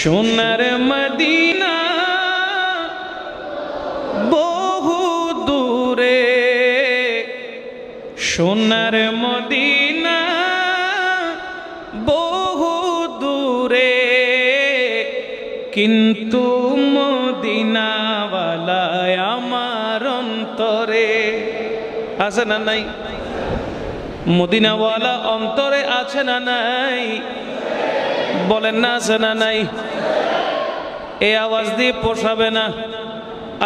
সোনার মদিনা বহু দূরে, সোনার মদিনা বহু দূরে, কিন্তু মদিনাওয়ালায় আমার অন্তরে আছে না নাই? মদিনাওয়ালা অন্তরে আছে না নাই? বলেন না আছে না নাই? এই আওয়াজ দিয়ে পোষাবে না।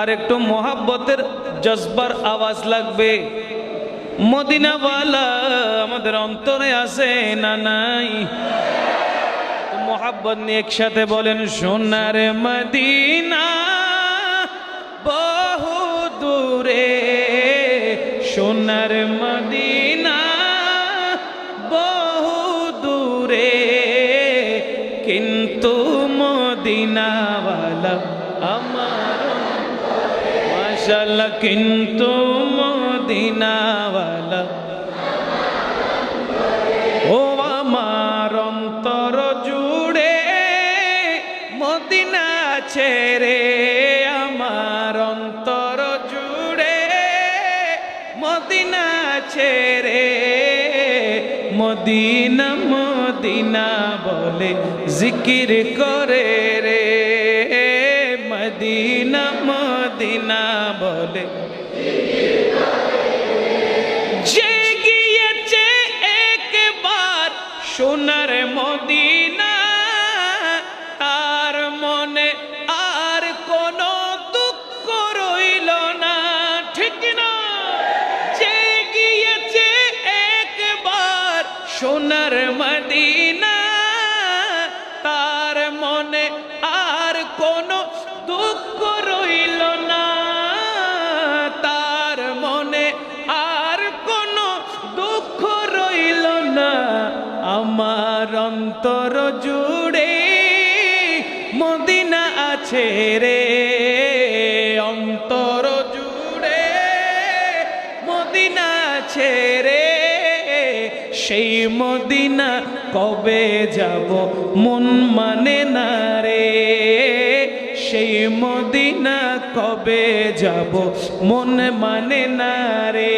আর একটু মোহাব্বতের জজবার আওয়াজ লাগবে। মদিনাওয়ালা আমাদের অন্তরে আছে না নাই? মোহাব্বত নিয়ে একসাথে বলেন, সোনার মদিনা বহু দূরে, সোনার মদিনা বহু দূরে, কিন্তু মদিনাওয়ালা আমার কিন্তু মদিনাওয়ালা। ও আমার অন্তর জুড়ে মদিনা ছেড়ে, আমার অন্তর জুড়ে মদিনা ছেড়ে। মদিনা মদিনা বলে জিকির করে রে। মদিনা মদিনা বলে। যে গিয়েছে একবার সোনার মদিনা, তার মনে আর কোনো দুঃখ রইল না। ঠিক না? যে গিয়েছে একবার সোনার মদিনা আমার অন্তর জুড়ে মদিনা আছে রে। অন্তর জুড়ে মদিনা আছে রে। সেই মদিনা কবে যাব মন মানে না রে। সেই মদিনা কবে যাব মন মানে না রে।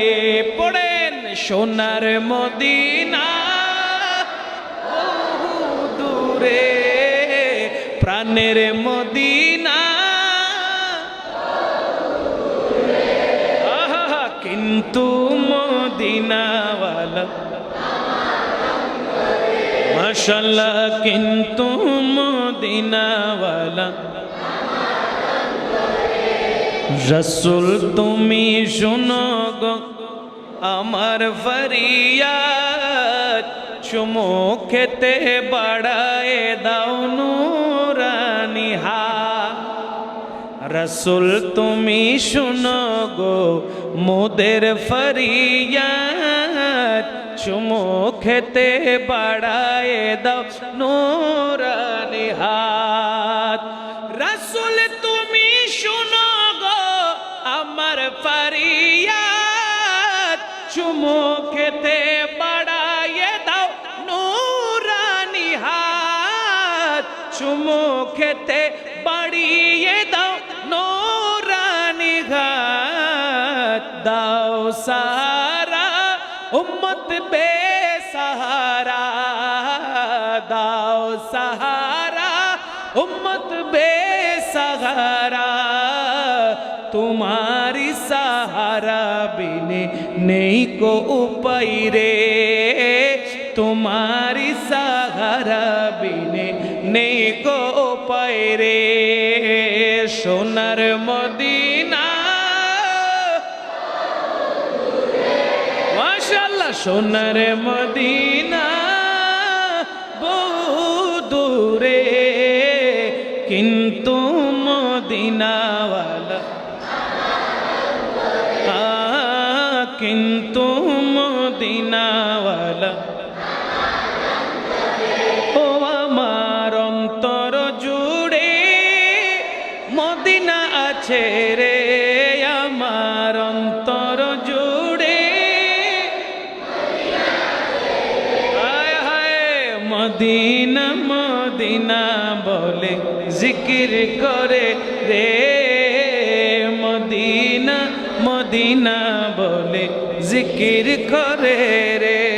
পড়েন সোনার মদিনা। প্রাণের মদিনা। কিন্তু মদিনাওয়ালা। মাশাল্লাহ কিন্তু মদিনাওয়ালা। রসুল, তুমি শোনো গো, আমার ফরিয়াদ চুমো খেতে বাড়ায় দাও রসুল, তুমি শুনো গো, মোদের ফরিয়াদ। চুমো খেতে বাড়ায় দাও নোরানি হাত। রসুল, তুমি শুনো গো, আমার ফরিয়াদ। চুমো খেতে বাড়ায় দাও নোরানি হাত। চুমো খেতে বাড়িয়ে দাও সারা উম্মত বে সাহারা দাও সাহারা উম্মত বে সাহারা তোমারি সাহারা বিনে নেই কো উপায় রে তোমারি সাহারা বিনে নেই কো উপায় রে সোনার সোনার মদিনা বহু দূরে কিন্তু মদিনাওয়ালা কিন্তু মদিনাওয়ালা মদিনা মদিনা বলে জিকির করে রে। মদিনা মদিনা বলে জিকির করে রে।